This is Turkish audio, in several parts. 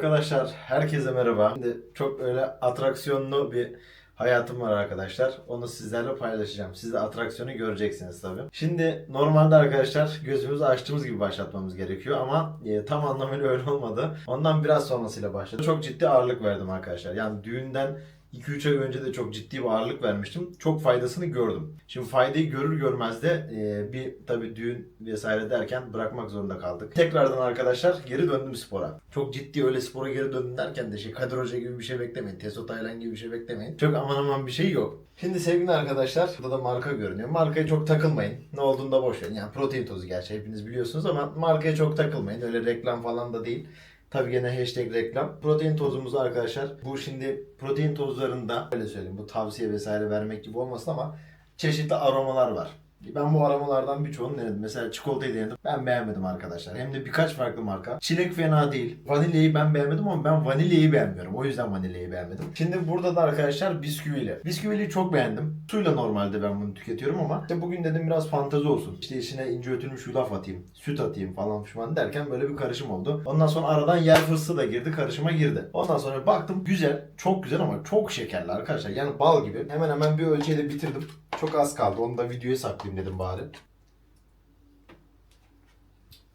Arkadaşlar herkese merhaba. Şimdi çok öyle atraksiyonlu bir hayatım var arkadaşlar. Onu sizlerle paylaşacağım. Siz de atraksiyonu göreceksiniz tabii. Şimdi normalde arkadaşlar gözümüzü açtığımız gibi başlatmamız gerekiyor ama e, tam anlamıyla öyle olmadı. Ondan biraz sonrasıyla başladı. Çok ciddi ağırlık verdim arkadaşlar. Yani düğünden 2-3 ay önce de çok ciddi bir ağırlık vermiştim. Çok faydasını gördüm. Şimdi faydayı görür görmez de e, bir tabii düğün vesaire derken bırakmak zorunda kaldık. Tekrardan arkadaşlar geri döndüm spora. Çok ciddi öyle spora geri döndüm derken de şey Kadir Hoca gibi bir şey beklemeyin. Teso Taylan gibi bir şey beklemeyin. Çok aman aman bir şey yok. Şimdi sevgili arkadaşlar burada da marka görünüyor. Markaya çok takılmayın. Ne olduğunu da boş verin. Yani protein tozu gerçi hepiniz biliyorsunuz ama markaya çok takılmayın. Öyle reklam falan da değil. Tabii gene hashtag reklam. Protein tozumuzu arkadaşlar bu şimdi protein tozlarında öyle söyleyeyim bu tavsiye vesaire vermek gibi olmasın ama çeşitli aromalar var. Ben bu aromalardan birçoğunu denedim. Mesela çikolatayı denedim. Ben beğenmedim arkadaşlar. Hem de birkaç farklı marka. Çilek fena değil. Vanilyayı ben beğenmedim ama ben vanilyayı beğenmiyorum. O yüzden vanilyayı beğenmedim. Şimdi burada da arkadaşlar bisküvili. Bisküvili çok beğendim. Suyla normalde ben bunu tüketiyorum ama işte bugün dedim biraz fantezi olsun. İşte içine ince ötülmüş yulaf atayım, süt atayım falan fişman derken böyle bir karışım oldu. Ondan sonra aradan yer fıstığı da girdi, karışıma girdi. Ondan sonra baktım güzel, çok güzel ama çok şekerli arkadaşlar. Yani bal gibi. Hemen hemen bir ölçüyle bitirdim. Çok az kaldı. Onu da videoya saklayayım dedim bari.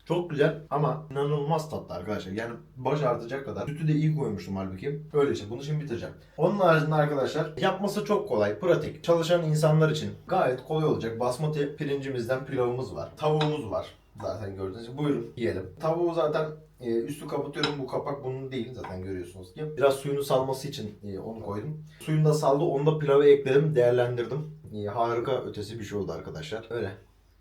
Çok güzel ama inanılmaz tatlı arkadaşlar. Yani baş artacak kadar. Sütü de iyi koymuştum halbuki. Öyle işte bunu şimdi bitireceğim. Onun haricinde arkadaşlar yapması çok kolay, pratik. Çalışan insanlar için gayet kolay olacak. Basmati pirincimizden pilavımız var. Tavuğumuz var. Zaten gördüğünüz gibi. Buyurun yiyelim. Tavuğu zaten e, üstü kapatıyorum. Bu kapak bunun değil zaten görüyorsunuz ki. Biraz suyunu salması için e, onu koydum. Suyunu da saldı. Onu da pilava ekledim. Değerlendirdim. E, harika ötesi bir şey oldu arkadaşlar. Öyle.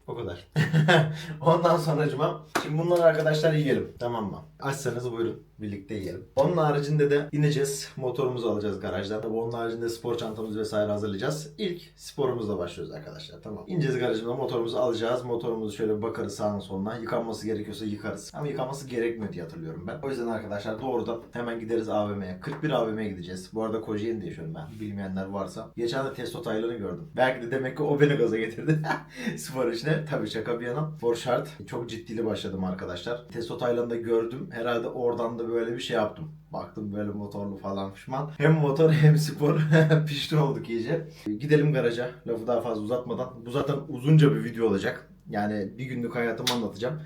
O kadar. Ondan sonracıma şimdi bunları arkadaşlar yiyelim. Tamam mı? Açsanız buyurun birlikte yiyelim. Onun haricinde de ineceğiz. Motorumuzu alacağız garajdan. Tabii onun haricinde spor çantamızı vesaire hazırlayacağız. İlk sporumuzla başlıyoruz arkadaşlar. Tamam. İneceğiz garajımda motorumuzu alacağız. Motorumuzu şöyle bakarız sağına soluna. Yıkanması gerekiyorsa yıkarız. Ama yıkanması gerekmiyor diye hatırlıyorum ben. O yüzden arkadaşlar doğrudan hemen gideriz AVM'ye. 41 AVM'ye gideceğiz. Bu arada Kocaeli'nde yaşıyorum ben. Bilmeyenler varsa. Geçen de Testo Taylan'ı gördüm. Belki de demek ki o beni gaza getirdi. spor işine. Tabii şaka bir yana. For şart. Çok ciddili başladım arkadaşlar. Testo Taylan'da gördüm. Herhalde oradan da böyle bir şey yaptım. Baktım böyle motorlu falan pişman. Hem motor hem spor pişti olduk iyice. Gidelim garaja. Lafı daha fazla uzatmadan. Bu zaten uzunca bir video olacak. Yani bir günlük hayatımı anlatacağım.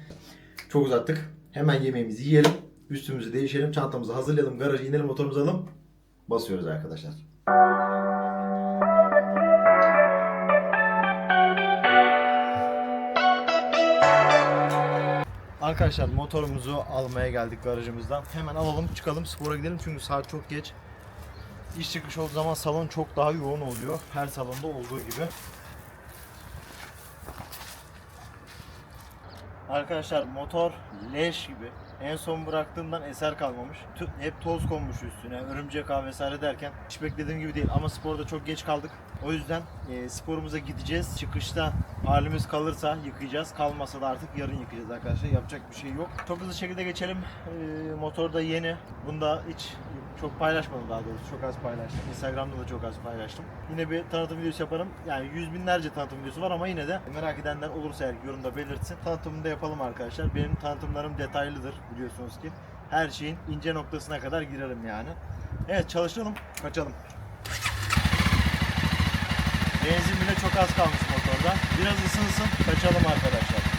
Çok uzattık. Hemen yemeğimizi yiyelim. Üstümüzü değişelim. Çantamızı hazırlayalım. Garaja inelim motorumuzu alalım. Basıyoruz arkadaşlar. Arkadaşlar motorumuzu almaya geldik garajımızdan. Hemen alalım çıkalım spora gidelim çünkü saat çok geç. İş çıkış olduğu zaman salon çok daha yoğun oluyor. Her salonda olduğu gibi. Arkadaşlar motor leş gibi. En son bıraktığımdan eser kalmamış. Tü- Hep toz konmuş üstüne. Örümcek ağ vesaire derken hiç beklediğim gibi değil. Ama sporda çok geç kaldık. O yüzden e, sporumuza gideceğiz. Çıkışta halimiz kalırsa yıkayacağız. Kalmasa da artık yarın yıkayacağız arkadaşlar. Yapacak bir şey yok. Çok hızlı şekilde geçelim. E, motor da yeni. Bunda hiç çok paylaşmadım daha doğrusu. Çok az paylaştım. Instagram'da da çok az paylaştım. Yine bir tanıtım videosu yaparım. Yani yüz binlerce tanıtım videosu var ama yine de merak edenler olursa eğer yorumda belirtsin. Tanıtımını da yapalım arkadaşlar. Benim tanıtımlarım detaylıdır biliyorsunuz ki. Her şeyin ince noktasına kadar girerim yani. Evet çalışalım. Kaçalım. Benzin bile çok az kalmış motorda. Biraz ısınsın. Kaçalım arkadaşlar.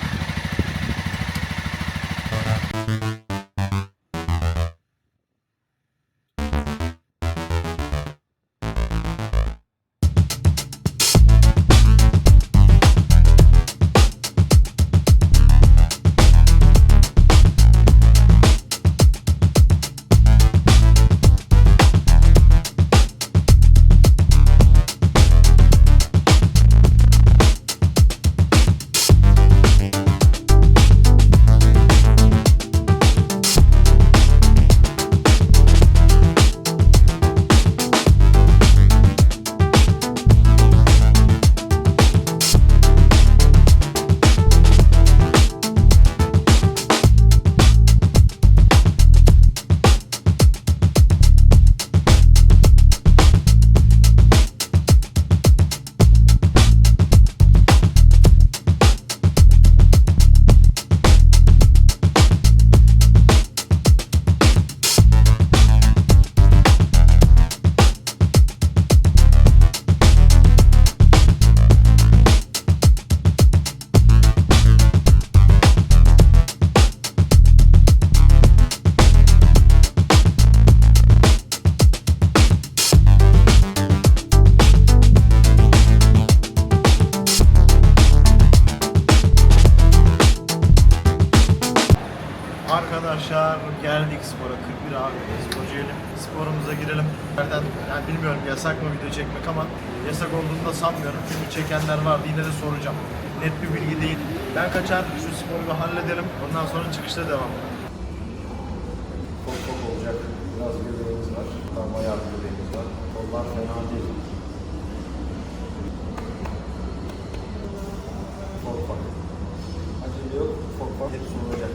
bir Sporumuza girelim. Nereden, yani bilmiyorum yasak mı video çekmek ama yasak olduğunu da sanmıyorum. Çünkü çekenler vardı yine de soracağım. Net bir bilgi değil. Ben kaçar şu sporu bir halledelim. Ondan sonra çıkışta devam. Çok çok olacak. Biraz göbeğimiz var. Tam bayağı göbeğimiz var. Kollar fena değil. Ufak. Acele yok. Ufak hepsi olacak.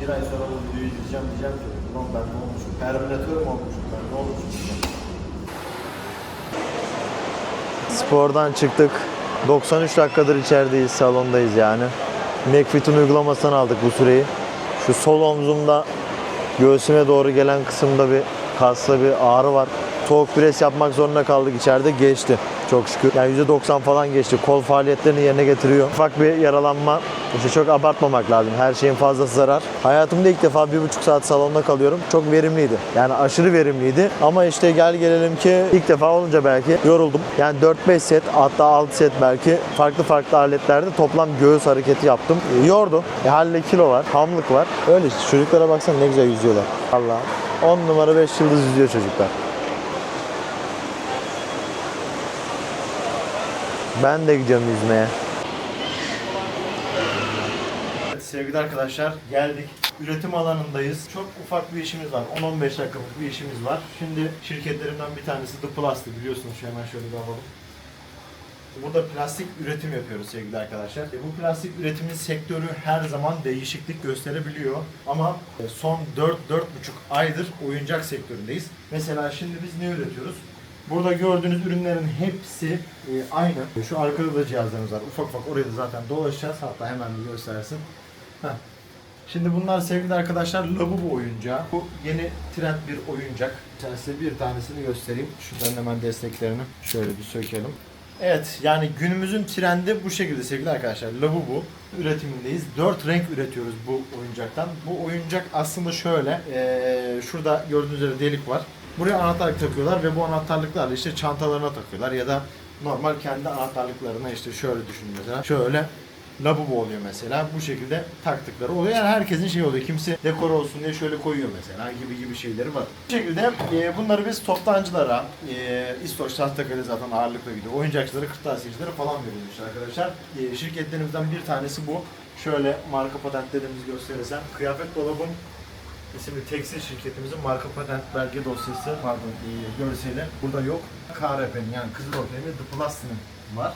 Bir ay sonra bu videoyu izleyeceğim diyeceğim ki ulan ben ne olmuşum? Terminatör mü olmuşum ben ne olmuşum? Spordan çıktık. 93 dakikadır içerideyiz, salondayız yani. McFit'in uygulamasından aldık bu süreyi. Şu sol omzumda göğsüme doğru gelen kısımda bir kasla bir ağrı var. Soğuk pres yapmak zorunda kaldık içeride geçti çok şükür. Yani %90 falan geçti. Kol faaliyetlerini yerine getiriyor. Ufak bir yaralanma. İşte çok abartmamak lazım. Her şeyin fazlası zarar. Hayatımda ilk defa bir buçuk saat salonda kalıyorum. Çok verimliydi. Yani aşırı verimliydi. Ama işte gel gelelim ki ilk defa olunca belki yoruldum. Yani 4-5 set hatta 6 set belki farklı farklı aletlerde toplam göğüs hareketi yaptım. E, yordu. E, halde kilo var, hamlık var. Öyle işte çocuklara baksana ne güzel yüzüyorlar. Allah. 10 numara 5 yıldız yüzüyor çocuklar. Ben de gidiyorum yüzmeye. Sevgili arkadaşlar geldik. Üretim alanındayız. Çok ufak bir işimiz var. 10-15 dakikalık bir işimiz var. Şimdi şirketlerimden bir tanesi The Plastic biliyorsunuz. Şu hemen şöyle bir alalım. Burada plastik üretim yapıyoruz sevgili arkadaşlar. E, Bu plastik üretimin sektörü her zaman değişiklik gösterebiliyor. Ama e, son 4-4,5 aydır oyuncak sektöründeyiz. Mesela şimdi biz ne üretiyoruz? Burada gördüğünüz ürünlerin hepsi e, aynı. Şu arkada da cihazlarımız var. Ufak ufak oraya da zaten dolaşacağız. Hatta hemen bir göstersin. Şimdi bunlar sevgili arkadaşlar Labubu oyuncağı. Bu yeni trend bir oyuncak. Size bir tanesini göstereyim. Şuradan hemen desteklerini şöyle bir sökelim. Evet yani günümüzün trendi bu şekilde sevgili arkadaşlar. Labubu üretimindeyiz. 4 renk üretiyoruz bu oyuncaktan. Bu oyuncak aslında şöyle. eee, şurada gördüğünüz üzere delik var. Buraya anahtarlık takıyorlar ve bu anahtarlıklarla işte çantalarına takıyorlar ya da normal kendi anahtarlıklarına işte şöyle düşünün mesela. Şöyle Labubu oluyor mesela. Bu şekilde taktıkları oluyor. Yani herkesin şey oluyor. Kimse dekor olsun diye şöyle koyuyor mesela gibi gibi şeyleri var. Bu şekilde e, bunları biz toptancılara, e, İstoç, Tahtakale zaten ağırlıkla gidiyor. Oyuncakçılara, kırtasiyecilere falan veriyoruz arkadaşlar. E, şirketlerimizden bir tanesi bu. Şöyle marka patentlerimizi gösterirsem. Kıyafet dolabım isimli tekstil şirketimizin marka patent belge dosyası pardon e, görseli burada yok. KRP'nin yani Kızılorta'nın ve The Plus'ın var.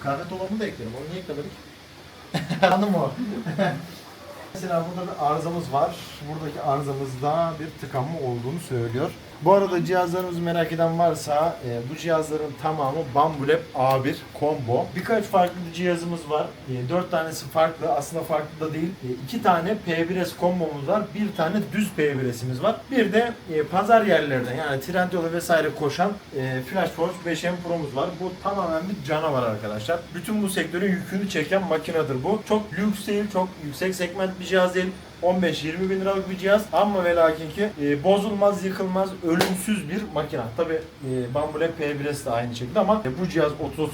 Kahve dolabını da eklerim. Onu niye eklemedik? Anladın mı? Mesela burada bir arızamız var. Buradaki arızamızda bir tıkanma olduğunu söylüyor. Bu arada cihazlarımızı merak eden varsa e, bu cihazların tamamı Bambulab A1 Combo. Birkaç farklı cihazımız var. E, 4 tanesi farklı. Aslında farklı da değil. 2 tane P1S kombomuz var. Bir tane düz P1S'imiz var. Bir de e, pazar yerlerden yani Trendyol'a vesaire koşan e, FlashForce 5M Pro'muz var. Bu tamamen bir canavar arkadaşlar. Bütün bu sektörün yükünü çeken makinedir bu. Çok lüks değil, çok yüksek segment bir cihaz değil. 15-20 bin liralık bir cihaz ama ve lakin ki e, bozulmaz, yıkılmaz, ölümsüz bir makine. Tabi e, Bambule P1S de aynı şekilde ama e, bu cihaz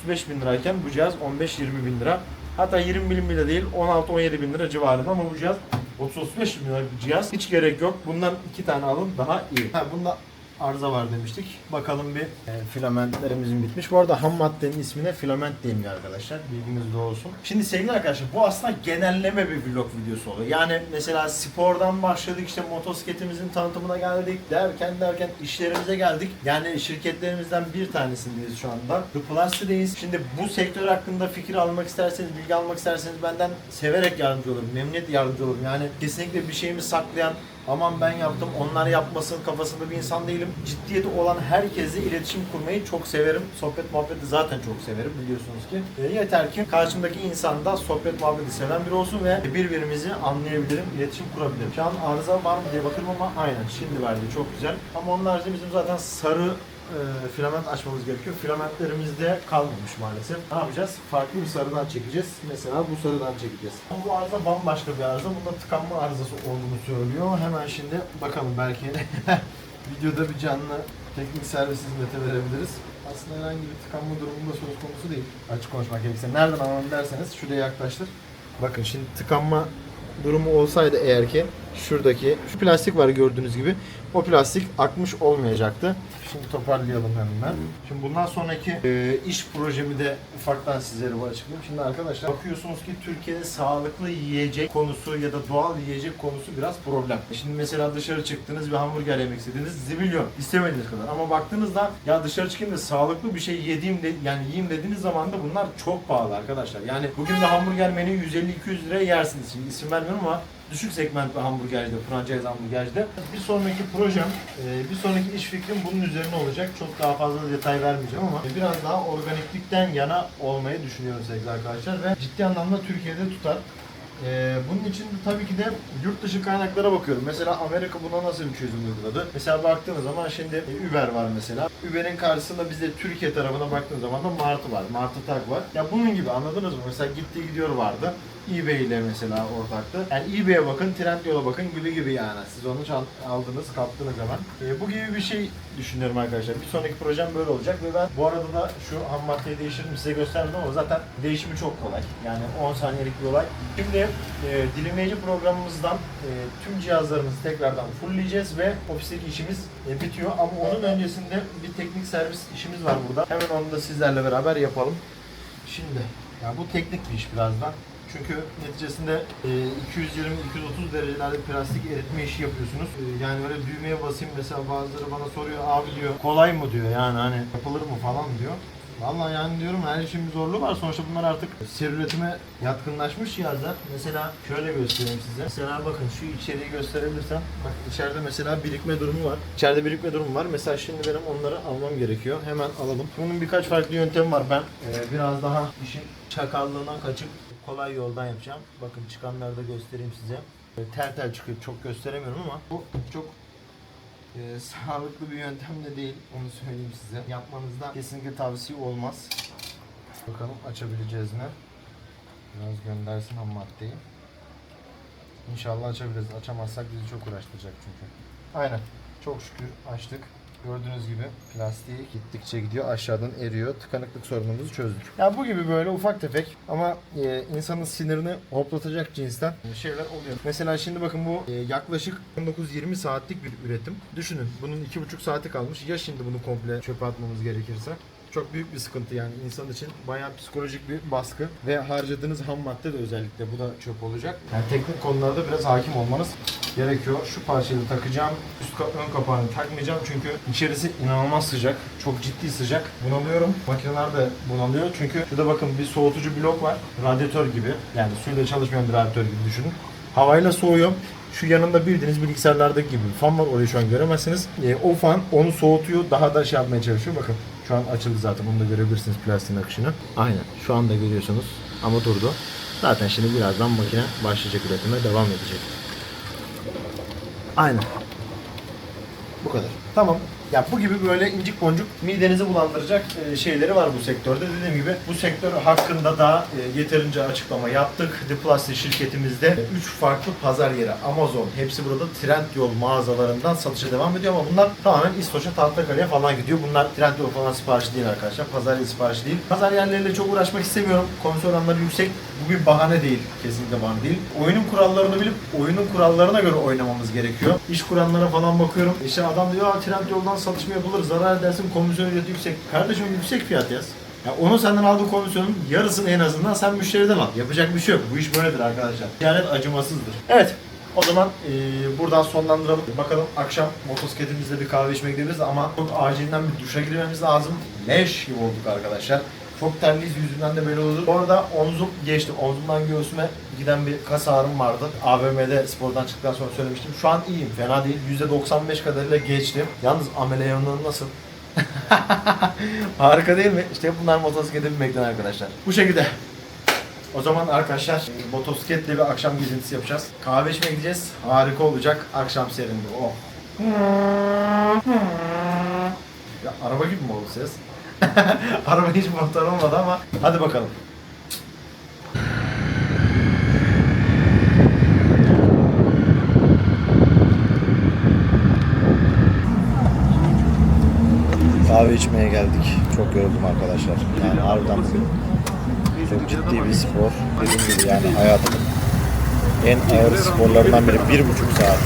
30-35 bin lirayken bu cihaz 15-20 bin lira. Hatta 20 bin bile değil 16-17 bin lira civarında ama bu cihaz 30-35 bin liralık bir cihaz. Hiç gerek yok. Bundan iki tane alın daha iyi. Ha, bunda arıza var demiştik. Bakalım bir e, filamentlerimizin bitmiş. Bu arada ham maddenin ismine filament deniyor arkadaşlar. Bilginiz de olsun. Şimdi sevgili arkadaşlar bu aslında genelleme bir vlog videosu oluyor. Yani mesela spordan başladık işte motosikletimizin tanıtımına geldik derken derken işlerimize geldik. Yani şirketlerimizden bir tanesindeyiz şu anda. The Plus'teyiz. Şimdi bu sektör hakkında fikir almak isterseniz, bilgi almak isterseniz benden severek yardımcı olurum. Memnuniyetle yardımcı olurum. Yani kesinlikle bir şeyimi saklayan aman ben yaptım onlar yapmasın kafasında bir insan değilim. Ciddiyeti olan herkesle iletişim kurmayı çok severim. Sohbet muhabbeti zaten çok severim biliyorsunuz ki. E, yeter ki karşımdaki insan da sohbet muhabbeti seven biri olsun ve birbirimizi anlayabilirim, iletişim kurabilirim. Şu an arıza var mı diye bakıyorum ama aynen şimdi verdi çok güzel. Ama onun bizim zaten sarı e, filament açmamız gerekiyor. Filamentlerimiz de kalmamış maalesef. Ne yapacağız? Farklı bir sarıdan çekeceğiz. Mesela bu sarıdan çekeceğiz. Bu arıza bambaşka bir arıza. Bunda tıkanma arızası olduğunu söylüyor. Hemen şimdi bakalım belki videoda bir canlı teknik servis hizmeti verebiliriz. Aslında herhangi bir tıkanma durumunda söz konusu değil. Açık konuşmak gerekirse. Nereden anlam derseniz şuraya yaklaştır. Bakın şimdi tıkanma durumu olsaydı eğer ki şuradaki şu plastik var gördüğünüz gibi. O plastik akmış olmayacaktı. Şimdi toparlayalım hemen. Şimdi bundan sonraki e, iş projemi de ufaktan sizlere bu açıklayayım. Şimdi arkadaşlar bakıyorsunuz ki Türkiye'de sağlıklı yiyecek konusu ya da doğal yiyecek konusu biraz problem. Şimdi mesela dışarı çıktınız bir hamburger yemek istediniz zilyon istemediğiniz kadar ama baktığınızda ya dışarı çıkayım da sağlıklı bir şey yediğim de yani yiyeyim dediğiniz zaman da bunlar çok pahalı arkadaşlar. Yani bugün de hamburger menü 150-200 liraya yersiniz. Şimdi isim vermiyorum ama düşük segmentli hamburgercide, franchise hamburgercide. Bir sonraki projem, e, bir sonraki iş fikrim bunun üzerine olacak. Çok daha fazla detay vermeyeceğim ama biraz daha organiklikten yana olmayı düşünüyorum sevgili arkadaşlar ve ciddi anlamda Türkiye'de tutar. Ee, bunun için de tabii ki de yurt dışı kaynaklara bakıyorum. Mesela Amerika buna nasıl bir çözüm uyguladı? Mesela baktığınız zaman şimdi e, Uber var mesela. Uber'in karşısında bizde Türkiye tarafına baktığınız zaman da Martı var. Martı Tak var. Ya bunun gibi anladınız mı? Mesela gitti gidiyor vardı. eBay ile mesela ortaktı. Yani eBay'e bakın, Trendyol'a bakın gibi gibi yani. Siz onu aldınız, kaptınız hemen. Ee, bu gibi bir şey düşünüyorum arkadaşlar. Bir sonraki projem böyle olacak ve ben bu arada da şu ham maddeyi değiştirdim size gösterdim ama zaten değişimi çok kolay. Yani 10 saniyelik bir olay. Şimdi e, dilimleyici programımızdan e, tüm cihazlarımızı tekrardan fullleyeceğiz ve ofisteki işimiz e, bitiyor. Ama onun öncesinde bir teknik servis işimiz var burada. Hemen onu da sizlerle beraber yapalım. Şimdi ya bu teknik bir iş birazdan. Çünkü neticesinde e, 220-230 derecelerde plastik eritme işi yapıyorsunuz. E, yani öyle düğmeye basayım mesela bazıları bana soruyor abi diyor kolay mı diyor yani hani yapılır mı falan diyor. Vallahi yani diyorum her işin bir zorluğu var. Sonuçta bunlar artık seri üretime yatkınlaşmış cihazlar. Mesela şöyle göstereyim size. Mesela bakın şu içeriği gösterebilirsem. Bak içeride mesela birikme durumu var. İçeride birikme durumu var. Mesela şimdi benim onları almam gerekiyor. Hemen alalım. Bunun birkaç farklı yöntemi var. Ben e, biraz daha işin çakallığından kaçıp kolay yoldan yapacağım. Bakın çıkanları da göstereyim size. Tel tel çıkıyor. Çok gösteremiyorum ama bu çok e, sağlıklı bir yöntem de değil. Onu söyleyeyim size. Yapmanızda kesinlikle tavsiye olmaz. Bakalım açabileceğiz mi? Biraz göndersin ham maddeyi. İnşallah açabiliriz. Açamazsak bizi çok uğraştıracak çünkü. Aynen. Çok şükür açtık. Gördüğünüz gibi plastiği gittikçe gidiyor aşağıdan eriyor. Tıkanıklık sorunumuzu çözdük. Ya bu gibi böyle ufak tefek ama e, insanın sinirini hoplatacak cinsten şeyler oluyor. Mesela şimdi bakın bu e, yaklaşık 19-20 saatlik bir üretim. Düşünün bunun 2,5 saati kalmış. Ya şimdi bunu komple çöpe atmamız gerekirse? Çok büyük bir sıkıntı yani insan için bayağı psikolojik bir baskı ve harcadığınız ham madde de özellikle bu da çöp olacak. Yani teknik konularda biraz hakim olmanız gerekiyor. Şu parçayı takacağım. Üst ka- ön kapağını takmayacağım çünkü içerisi inanılmaz sıcak. Çok ciddi sıcak. Bunalıyorum. Makineler de bunalıyor çünkü şurada bakın bir soğutucu blok var. Radyatör gibi. Yani suyla çalışmayan bir radyatör gibi düşünün. Havayla soğuyor. Şu yanında bildiğiniz bilgisayarlardaki gibi fan var. Orayı şu an göremezsiniz. E, o fan onu soğutuyor. Daha da şey yapmaya çalışıyor. Bakın şu an açıldı zaten. Bunu da görebilirsiniz plastiğin akışını. Aynen. Şu anda görüyorsunuz. Ama durdu. Zaten şimdi birazdan makine başlayacak üretime devam edecek. Aynen. Bu kadar. Tamam. Ya bu gibi böyle incik boncuk midenizi bulandıracak e, şeyleri var bu sektörde. Dediğim gibi bu sektör hakkında da e, yeterince açıklama yaptık. The Plastic şirketimizde 3 farklı pazar yeri. Amazon, hepsi burada Trendyol mağazalarından satışa devam ediyor ama bunlar tamamen İstoç'a, Tahtakale'ye falan gidiyor. Bunlar Trendyol falan siparişi değil arkadaşlar. Pazar yeri siparişi değil. Pazar yerleriyle çok uğraşmak istemiyorum. Komisyon oranları yüksek. Bu bir bahane değil. Kesinlikle bahane değil. Oyunun kurallarını bilip oyunun kurallarına göre oynamamız gerekiyor. İş kuranlara falan bakıyorum. İşte adam diyor "Aa, Trendyol'dan satış mı yapılır? Zarar edersin komisyon ücreti yüksek. Kardeşim yüksek fiyat yaz. Ya onun senden aldığı komisyonun yarısını en azından sen müşteriden al. Yapacak bir şey yok. Bu iş böyledir arkadaşlar. Ticaret acımasızdır. Evet. O zaman eee, buradan sonlandıralım. Bakalım akşam motosikletimizle bir kahve içmeye gidebiliriz ama çok acilinden bir duşa girmemiz lazım. Leş gibi olduk arkadaşlar. Çok terliyiz yüzünden de böyle oldu. Bu arada omzum geçti. Omzumdan göğsüme giden bir kas ağrım vardı. AVM'de spordan çıktıktan sonra söylemiştim. Şu an iyiyim. Fena değil. %95 kadarıyla geçtim. Yalnız ameliyatın nasıl? Harika değil mi? İşte bunlar motosiklete binmekten arkadaşlar. Bu şekilde. O zaman arkadaşlar motosikletle bir akşam gezintisi yapacağız. Kahve içmeye gideceğiz. Harika olacak. Akşam serinde. Oh. Ya araba gibi mi oldu ses? araba hiç motor olmadı ama hadi bakalım. Kahve içmeye geldik. Çok yoruldum arkadaşlar. Yani harbiden bugün çok ciddi bir spor. Dediğim gibi yani hayatımın en ağır sporlarından biri. Bir buçuk saat.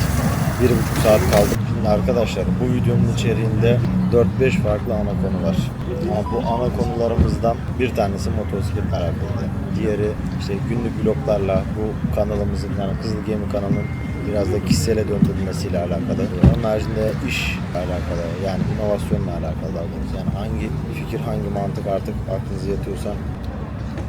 Bir buçuk saat kaldık. Arkadaşlar bu videonun içeriğinde 4-5 farklı ana konu var. Ama bu ana konularımızdan bir tanesi motosikletle alakalı. Diğeri işte günlük vloglarla bu kanalımızın yani Kızıl Gemi kanalının biraz da kişisele döndürülmesiyle alakalı. Onun haricinde iş alakalı yani inovasyonla alakalı daha. Yani hangi fikir hangi mantık artık aklınıza yatıyorsa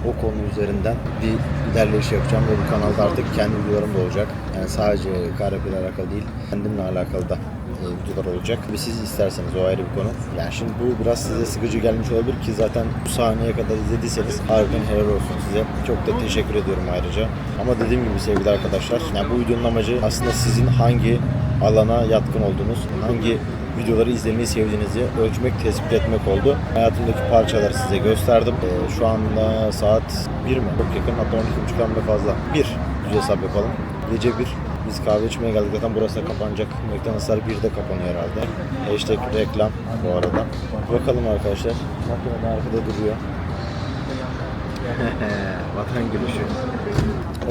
o konu üzerinden bir ilerleyiş yapacağım ve bu kanalda artık kendi videolarım da olacak. Yani sadece KRP ile alakalı değil, kendimle alakalı da videolar olacak. Ve siz isterseniz o ayrı bir konu. Yani şimdi bu biraz size sıkıcı gelmiş olabilir ki zaten bu sahneye kadar izlediyseniz harbiden helal olsun size. Çok da teşekkür ediyorum ayrıca. Ama dediğim gibi sevgili arkadaşlar, yani bu videonun amacı aslında sizin hangi alana yatkın olduğunuz, hangi videoları izlemeyi sevdiğinizi ölçmek, tespit etmek oldu. Hayatımdaki parçaları size gösterdim. Ee, şu anda saat 1 mi? Çok yakın hatta 12.30'dan bile fazla. 1 düz hesap yapalım. Gece 1 biz kahve içmeye geldik zaten burası da kapanacak. McDonald'slar 1'de kapanıyor herhalde. Hashtag reklam bu arada. Bakalım arkadaşlar. Makine de arkada duruyor. Vatan gülüşü.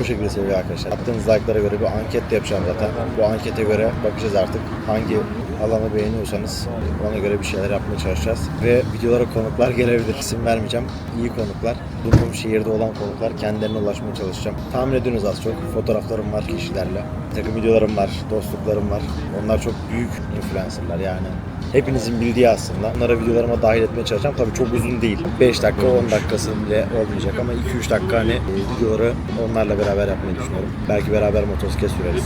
O şekilde sevgili arkadaşlar. Yaptığınız like'lara göre bir anket de yapacağım zaten. Bu ankete göre bakacağız artık hangi alanı beğeniyorsanız ona göre bir şeyler yapmaya çalışacağız. Ve videolara konuklar gelebilir. İsim vermeyeceğim. İyi konuklar. Bulunduğum şehirde olan konuklar kendilerine ulaşmaya çalışacağım. Tahmin ediyorsunuz az çok. Fotoğraflarım var kişilerle. Takım videolarım var, dostluklarım var. Onlar çok büyük influencerlar yani. Hepinizin bildiği aslında. Onlara videolarıma dahil etmeye çalışacağım. Tabii çok uzun değil. 5 dakika, 10 dakikası bile olmayacak ama 2-3 dakika hani e, videoları onlarla beraber yapmayı düşünüyorum. Belki beraber motosiklet süreriz.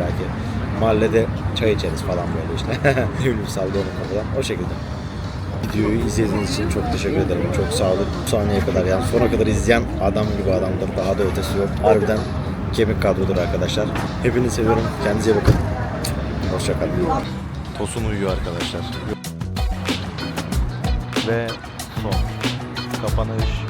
Belki mahallede çay içeriz falan böyle işte. ne bileyim kafadan. O şekilde. Videoyu izlediğiniz için çok teşekkür ederim. Çok sağ olun. Bu sahneye kadar yani sona kadar izleyen adam gibi adamdır. Daha da ötesi yok. Harbiden kemik kadrodur arkadaşlar. Hepinizi seviyorum. Kendinize bakın. Hoşçakalın. Tosun uyuyor arkadaşlar. Ve son. Kapanış